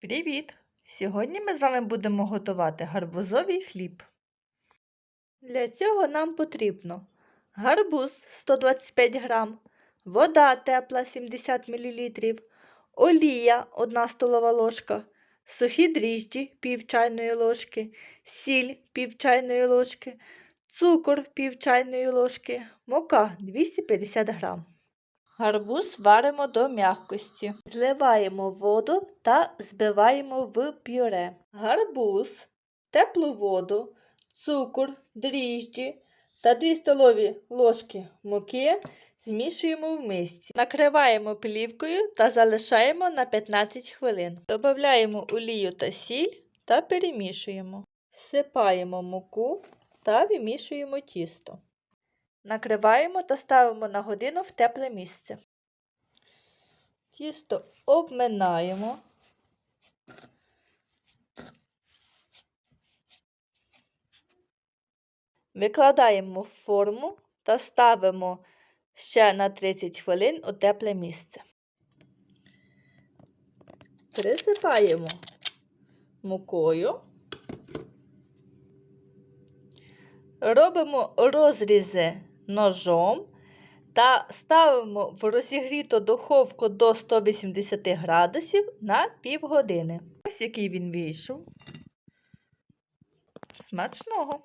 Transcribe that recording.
Привіт! Сьогодні ми з вами будемо готувати гарбузовий хліб. Для цього нам потрібно гарбуз 125 грам, вода тепла 70 мл, олія 1 столова ложка, сухі дріжджі пів чайної ложки, сіль пів чайної ложки, цукор пів чайної ложки, мука 250 грам. Гарбуз варимо до м'якості. Зливаємо воду та збиваємо в пюре. Гарбуз, теплу воду, цукор, дріжджі та 2 столові ложки муки змішуємо в мисці. Накриваємо плівкою та залишаємо на 15 хвилин. Додаємо олію та сіль та перемішуємо. Всипаємо муку та вимішуємо тісто. Накриваємо та ставимо на годину в тепле місце. Тісто обминаємо. Викладаємо в форму та ставимо ще на 30 хвилин у тепле місце. Присипаємо мукою. Робимо розрізи ножом та ставимо в розігріту духовку до 180 градусів на півгодини. Ось який він вийшов. Смачного!